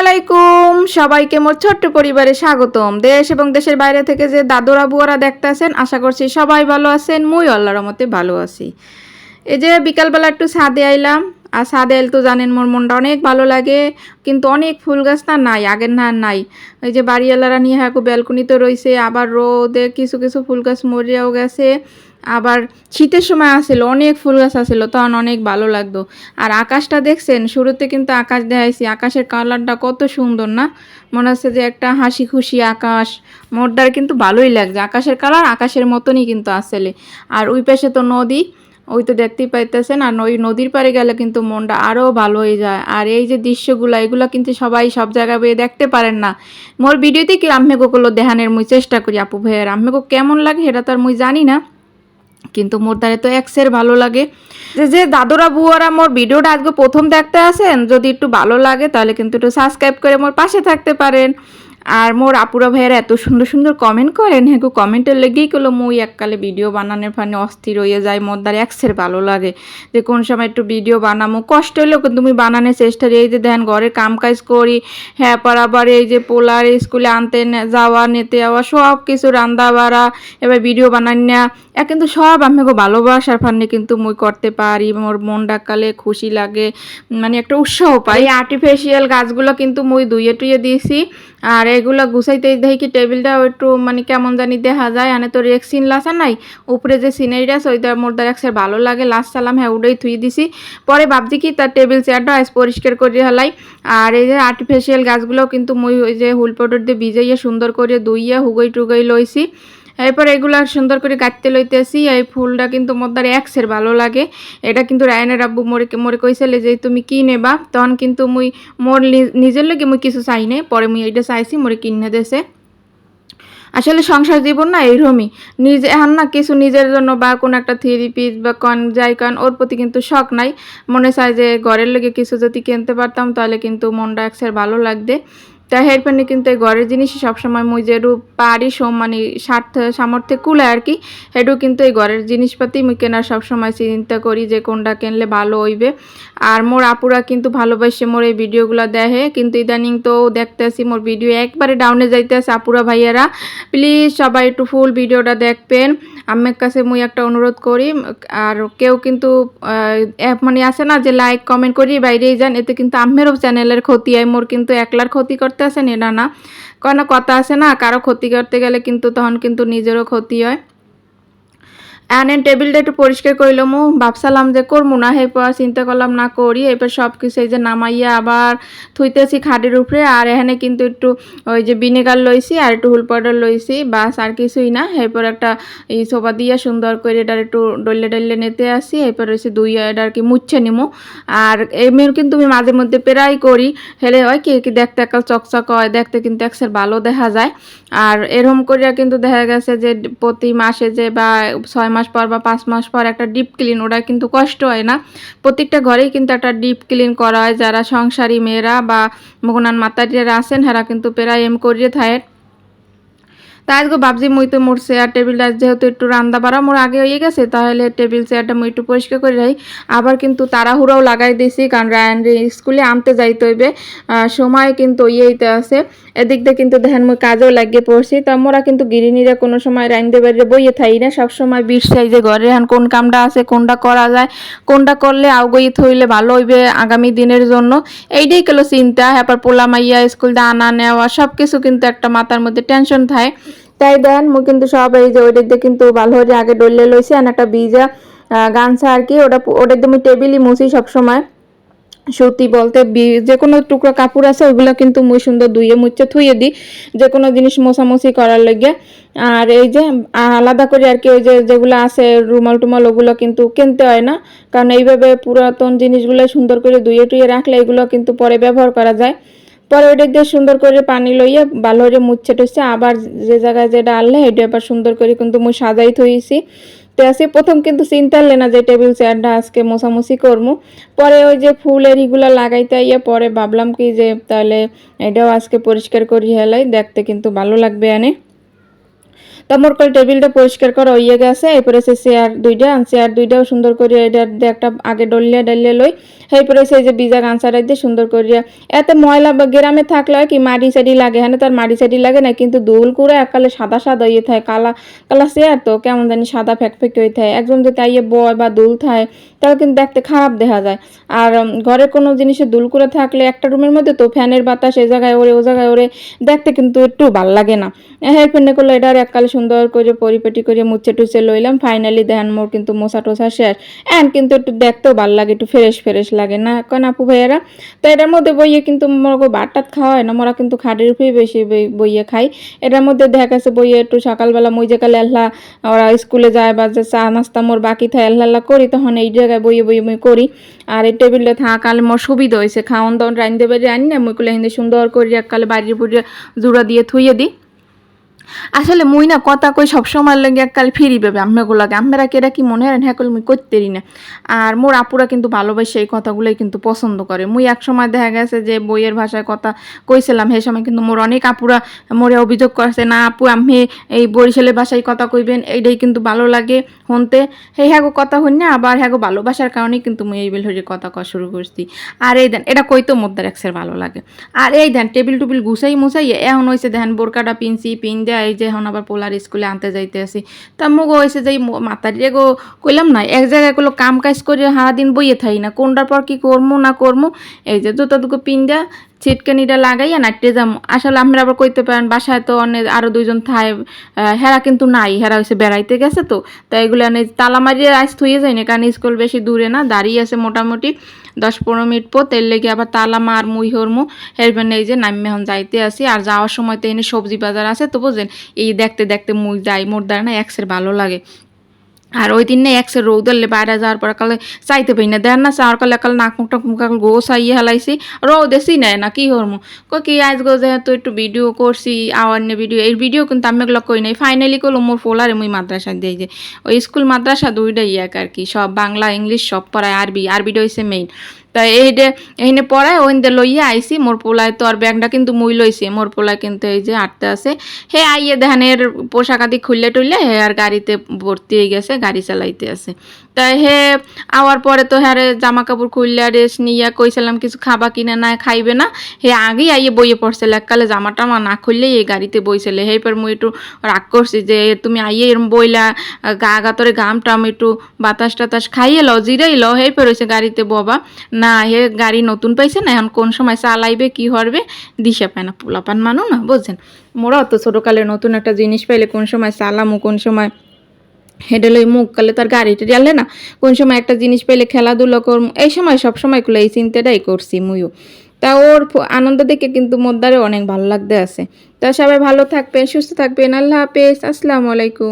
আলাইকুম। সবাইকে মোর ছোট্ট পরিবারে স্বাগতম। দেশ এবং দেশের বাইরে থেকে যে দাদুরা, বুয়ারা দেখতেছেন, আশা করছি সবাই ভালো আছেন। মুই আল্লাহর রহমতে ভালো আছি। এই যে বিকালবেলা একটু ছাদে আইলাম। আর ছাদে আইল তো জানেন মোর মনটা অনেক ভালো লাগে। কিন্তু অনেক ফুল গাছ না নাই, আগের না নাই। ওই যে বাড়িওয়ালারা নিয়ে হ্যাঁ ব্যালকনিতে রয়েছে আবার রোদে কিছু কিছু ফুল গাছ মরিয়াও গেছে। আবার শীতের সময় আসছিল অনেক ফুল গাছ আসছিল তখন অনেক ভালো লাগতো। আর আকাশটা দেখছেন, শুরুতে কিন্তু আকাশ দেখাইছি, আকাশের কালারটা কত সুন্দর না? মনে হচ্ছে যে একটা হাসি খুশি আকাশ মোরটার কিন্তু ভালোই লাগছে, আকাশের কালার আকাশের মতনই কিন্তু আসলে। আর ওই পাশে তো নদী, ওই তো দেখতেই পাইতেছেন, আর ওই নদীর পাড়ে গেলে কিন্তু মনটা আরও ভালো হয়ে যায়। আর এই যে দৃশ্যগুলো, এগুলো কিন্তু সবাই সব জায়গায় বেয়ে দেখতে পারেন না। মোর ভিডিওতে কি আম্মেগোগুলো দেখানোর মুই চেষ্টা করি, আপু ভাইয়ের? আম্মেগো কেমন লাগে সেটা তো আর মুই জানি না। কিন্তু মোর দ্বারে তো এক্সের ভালো লাগে। যে যে দাদুরা বুয়ারা মোর ভিডিওটা আজকে প্রথম দেখতে আসেন, যদি একটু ভালো লাগে তাহলে কিন্তু একটু সাবস্ক্রাইব করে মোর পাশে থাকতে পারেন। আর মোর আপুরা ভাইয়েরা এত সুন্দর সুন্দর কমেন্ট করেন হ্যাঁ কমেন্টের লেগেই গেলো মুই এককালে ভিডিও বানানোর ফানে অস্থির হয়ে যায় মোর দ্বারা এক্সের ভালো লাগে। যে, কোন সময় একটু ভিডিও বানামো, কষ্ট হলেও কিন্তু তুমি বানানোর চেষ্টা। এই যে দেন ঘরের কাম কাজ করি হ্যাঁ পর আবার এই যে পোলার স্কুলে আনতে যাওয়া, নিতে যাওয়া সব কিছু রান্না বাড়া, এবার ভিডিও বানান না কিন্তু সব আমি গো ভালোবাসার ফান্নে কিন্তু মুই করতে পারি, মোর মন ডাকালে খুশি লাগে মানে একটা উৎসাহ পাই। আর্টিফিশিয়াল গাছগুলো কিন্তু মুই ধুয়ে টুয়ে দিয়েছি আর এগুলো গুছাইতে দেখি টেবিলটা একটু মানে কেমন জানি দেখা যায়, আনে তো রেক্সিন লাসা নাই, উপরে যে সিনারিটা আছে ওইটা মোর একসাথে ভালো লাগে লাস্ট সালাম হ্যাঁ ওটাই থুই দিছি। পরে ভাবছি কি তার টেবিল চেয়ারটা আজ পরিষ্কার করে হেলাই আর এই যে আর্টিফিশিয়াল গাছগুলো কিন্তু মুই ওই যে হুল পাউডার দিয়ে ভিজাইয়া সুন্দর করে ধুইয়া হুগই টুগই লইছি। এরপর এগুলা সুন্দর করে কাটতে লইতেছি। এই ফুলটা কিন্তু মোর দ্বারা এক্সের ভালো লাগে। এটা কিন্তু রায়নের আব্বু মোরে মোরে কইছিলে যে, তুমি কি নেবা? তখন কিন্তু মুই মোর নি- নিজের লগে মুই কিছু চাই নাই। পরে মুই এইটা চাইছি, মোরে কিনে দেছে। আসলে সংসার জীবন না এইরকমই নিজে এখন না কিছু নিজের জন্য বা কোনো একটা থ্রি পিস বা কন যাই কন, ওর প্রতি কিন্তু শখ নাই। মনে চায় যে, ঘরের লেগে কিছু যদি কিনতে পারতাম, তাহলে কিন্তু মনটা একসের ভালো লাগবে। তাই হেরপানি কিন্তু এই ঘরের জিনিসই সবসময় মুই যে রূপ পারি সম মানে স্বার্থ, সামর্থ্যে কুলে আর কি, হেডু কিন্তু এই ঘরের জিনিসপাতি মুই কেনার সবসময় চিন্তা করি যে কোনটা কিনলে ভালো হইবে। আর মোর আপুরা কিন্তু ভালোবাসে মোর এই ভিডিওগুলো দেখে, কিন্তু ইদানিং তো দেখতে আসি মোর ভিডিও একবারে ডাউনে যাইতে আছে আপুরা ভাইয়ারা। প্লিজ সবাই একটু ফুল ভিডিওটা দেখবেন। আম্মের কাছে মুই একটা অনুরোধ করি, আর কেউ কিন্তু মানে আছে না যে লাইক কমেন্ট করি, বাইরেই যান, এতে কিন্তু আম্মেরও চ্যানেলের ক্ষতি হয়, মোর কিন্তু একলার ক্ষতি করতে আসেন এটা না। কোনো কথা আছে না, কারও ক্ষতি করতে গেলে কিন্তু তখন কিন্তু নিজেরও ক্ষতি হয়। অ্যানেন টেবিলটা একটু পরিষ্কার করলাম ভাবসালাম যে করব না, এরপর চিন্তা করলাম না করি। এরপর সব কিছু এই যে নামাইয়া আবার থুইতেছি খাটের উপরে, আর এখানে কিন্তু একটু ওই যে ভিনেগার লইছি আর একটু হুল পাউডার লইছি, বাস আর কিছুই না। এরপর একটা এই সোফা দিয়া সুন্দর করে এটা একটু ডলে ডলে নিতে আসি, এরপর হচ্ছে দুই এটা আর কি মুচ্ছে নিমু। আর এমনি কিন্তু আমি মাঝে মধ্যে প্রায় করি, হেলে হয় কি কি দেখতে একটা চকচক হয়, দেখতে কিন্তু একসের ভালো দেখা যায়। আর এরকম করিয়া কিন্তু দেখা গেছে যে প্রতি মাসে যে বা ছয় মাস পর বা পাঁচ মাস পর একটা ডিপ ক্লিন ওটা কিন্তু কষ্ট হয় না। প্রত্যেকটা ঘরেই কিন্তু একটা ডিপ ক্লিন করা হয়। যারা সংসারী মেয়েরা বা মগনান মাতারিরা আছেন, হেরা কিন্তু প্রায় এম করিয়ে থাকে তাই আজকে ভাবছি মুই তো মোর চেয়ার টেবিলটা যেহেতু একটু রান্দা বাড়া, মোর আগে হয়ে গেছে, তাহলে টেবিল চেয়ারটা মুই একটু পরিষ্কার করে রাখি আবার কিন্তু তাড়াহুড়াও লাগাই দিছি, কারণ রায়ন স্কুলে আনতে যাইতে হইবে। সময় কিন্তু ইয়েতে আছে। এদিক দিয়ে কিন্তু দেখেন মুই কাজেও লাগিয়ে পড়ছি। তা মোরা কিন্তু গৃহিণীরা কোনো সময় রাইন্দে বাইরে বইয়ে থাই না, সবসময় চাই যে ঘরে এখন কোন কামটা আছে, কোনটা করা যায়, কোনটা করলে আউগই থইলে ভালো হইবে আগামী দিনের জন্য। এইটাই গেলো চিন্তা এরপর পোলা মাইয়া স্কুল দিয়ে আনা নেওয়া সব কিছু কিন্তু একটা মাথার মধ্যে টেনশন থাকে। তাই দেন মুই কিন্তু সব এই যে ওইটা দিয়ে কিন্তু ভালো করে আগে ডলে লইছি, আর একটা বিজা গামছা আর কি, ওটা ওটা দিয়ে টেবিলই মুছি সবসময়। সুতি বলতে যে কোনো টুকরো কাপড় আছে ওগুলো কিন্তু মুই সুন্দর ধুয়ে মুচ্ছে থুয়ে দিই যে কোনো জিনিস মোছামুছি করার লাগে। আর এই যে আলাদা করে আর কি ওই যে যেগুলো আছে, রুমাল টুমাল, ওগুলো কিন্তু কিনতে হয় না। কারণ এইভাবে পুরাতন জিনিসগুলো সুন্দর করে ধুয়ে টুয়ে রাখলে এগুলো কিন্তু পরে ব্যবহার করা যায়। পরে ওইটা দিয়ে সুন্দর করে পানি লইয়া ভালো করে মুচ্ছে টুচ্ছে আবার যে জায়গায় যেটা আনলে এটা আবার সুন্দর করে কিন্তু মুই সাজাই থইছি। তো আসি প্রথম কিন্তু চিন্তা না যে টেবিল চেয়ারটা আজকে মোছামুছি করব পরে ওই যে ফুলের ইগুলা লাগাইতে ইয়ে পরে ভাবলাম কি যে তাহলে এটাও আজকে পরিষ্কার করি হেলাই, দেখতে কিন্তু ভালো লাগবে আনে তা মোর করে টেবিলটা পরিষ্কার করা হইয়ে গেছে, এরপরে সে চেয়ার দুইটা চেয়ার দুইটাও সুন্দর করিয়া এটা একটা আগে ডলিয়া ডালিয়া লই এরপরে সেই যে বিজা গানসারাই দিয়ে সুন্দর করিয়া, এত ময়লা বা গ্রামে থাকলে কি মাটি সাইডি লাগে হ্যাঁ তার মাটি সাইডি লাগে না, কিন্তু দুল করে একালে সাদা সাদা ইয়ে থাকে, কালা কালা চেয়ার তো কেমন জানি সাদা ফ্যাক ফেক হয়ে থাকে, একজন যদি আইয়ে বয় বা দুল থাকে তাহলে কিন্তু দেখতে খারাপ দেখা যায়, আর ঘরে কোনো জিনিসে দুল করে থাকলে একটা রুমের মধ্যে তো ফ্যানের বাতাস এ জায়গায় ওরে, ও জায়গায় ওরে, দেখতে কিন্তু একটু ভালো লাগে না হেয়ার পেন্ডে করলে এটা এককালে সুন্দর করে পরিপাটি করে মুছে টুছে লইলাম। ফাইনালি দেখান মোর কিন্তু মোছা টোসা শেষ। এন্ড কিন্তু একটু দেখতেও ভালো লাগে, একটু ফ্রেশ ফ্রেশ লাগে, না? কেন আপু ভাইয়ারা? তো এটার মধ্যে বইয়ে কিন্তু মোর বাটাত খাওয়া হয় না, মোরা কিন্তু খাটের উপরেই বেশি বইয়ে খাই। এটার মধ্যে দেখা গেছে বইয়ে একটু সকালবেলা মই যে কালে আল্লাহ ওরা স্কুলে যায় বা যে চা নাস্তা মোর বাকি থাকে, আল্লাহ আল্লাহ করি, তখন এই জায়গায় বইয়ে বইয়ে মই করি। আর এই টেবিলটা থাকালে মোর সুবিধা হয়েছে। খাওয়ান দাওয়ান রান্ধতে পারি রান্নি না, মুই কুলে হিন্দে সুন্দর করে এককালে বাড়ির পুড়িয়ে জুড়া দিয়ে থুইয়ে দিই। আসলে মুই না কথা কই সবসময় লাগে এককাল ফিরি পাবে আম্মেগুলাকে। আম্মেরা কেরা কি মনে হয় হ্যাঁ মুই করতেরি না। আর মোর আপুরা কিন্তু ভালোবাসে এই কথাগুলোই কিন্তু পছন্দ করে। মুই এক সময় দেখা গেছে যে বইয়ের ভাষায় কথা কইছিলাম, সেই সময় কিন্তু মোর অনেক আপুরা মোরে অভিযোগ করছে, না আপু আমি এই বরিশালের ভাষায় কথা কইবেন এইটাই কিন্তু ভালো লাগে শুনতে সেই হ্যাগো কথা হই না, আবার হ্যাগো ভালোবাসার কারণে কিন্তু মুই এই বেলহরি কথা কওয়া শুরু করছি। আর এই দেন, এটা কইতো মোদ্দার একসের ভালো লাগে। আর এই দেন, টেবিল টুবিল গুছাই মুছাই এখন হয়েছে দেখেন বোরকাটা পিনছি পিন দেয়া এই যে এখন আবার পোলার স্কুলে আনতে যাইতে আসি। তা মুগো হয়েছে যে মাতারি গো, কইলাম না, এক জায়গায় কোনো কাম কাজ করে সারাদিন বইয়ে থাই না, কোনটার পর কি করব না করব এই যে জুতো দুটো পিন দেয়া ছিটকানিটা লাগাইয়া নাটতে যাম। আসলে আমরা আবার কইতে পারেন, বাসায় তো অনেক, আরও দুইজন থায় হেরা কিন্তু নাই, হেরা হয়েছে বেড়াইতে গেছে তো। তো এগুলো তালা মারিয়ে আজ থুয়ে যায় না, কারণ স্কুল বেশি দূরে না, দাঁড়িয়ে আছে মোটামুটি। দশ পনেরো মিনিট পর তেল লেগে আবার তালা মার মুই হরমু। হেরবেন এই যে নামে এখন যাইতে আসি। আর যাওয়ার সময় তো এনে সবজি বাজার আছে তো বুঝলেন এই দেখতে দেখতে মুই যাই, মোর দ্বারা না একসের ভালো লাগে। আর ওই দিন না একসে রৌদলে বাইরে যাওয়ার পর কালে চাইতে পাই না। দেন না চাওয়ার কালে কাল নাক মুখ মুখটা মুখ গো সাইয়ে হেলাইছি। রৌদে নেয় না, কি হরমু কো কি আজ গো যেহেতু একটু ভিডিও করছি, আওয়ার নে ভিডিও এই ভিডিও কিন্তু আমি এগুলো কই নাই। ফাইনালি করল মোর ফোলারে মুই মাদ্রাসা দিয়ে যে ওই স্কুল মাদ্রাসা দুইটাই এক আর কি, সব বাংলা, ইংলিশ সব পড়ায়, আরবি, আরবিটা হইছে মেইন তা এইটা এইনে পড়ায় ওইন্দে লইয়া আইসি মোর পোলায় তো আর ব্যাগটা কিন্তু মুই লইছি, মোর পোলায় কিন্তু এই যে আটতে আছে। হে আইয়ে ধানের পোশাক আদি খুললে টুললে হে আর গাড়িতে ভর্তি হয়ে গেছে, গাড়ি চালাইতে আছে। তাই হে, আওয়ার পরে তো হ্যাঁ জামা কাপড় খুললে রেস্ট নিয়ে কইছিলাম, কিছু খাবা কিনা না খাইবে না। হে আগেই আইয়ে বইয়ে পড়ছিল এককালে জামা টামা না খুললেই এই গাড়িতে বইছিলে। হে পর মুই একটু রাগ করছি যে তুমি আইয়ে এরম বইলা গা গাতরে গাম টাম একটু বাতাস টাতাস খাইয়ে লও, জিরাই লও, হে পর হইছে গাড়িতে ববা। না হে গাড়ি নতুন পাইছে না, এখন কোন সময় চালাইবে, কি হরবে দিশা পায় না, পোলাপান মানু না, বুঝছেন? মোরা অত ছোটোকালে নতুন একটা জিনিস পাইলে কোন সময় চালামু, কোন সময় হেডে লই মুখ কালে তার গাড়িটা জানলে না। কোন সময় একটা জিনিস পাইলে খেলাধুলো করম, এই সময় সব সময় এই চিন্তাটাই করছি মুইও। তা ওর আনন্দ দেখে কিন্তু মোদ্দারে অনেক ভালো লাগতে আছে। তা সবাই ভালো থাকবেন, সুস্থ থাকবেন, আল্লাহ হাফেজ, আসসালামু আলাইকুম।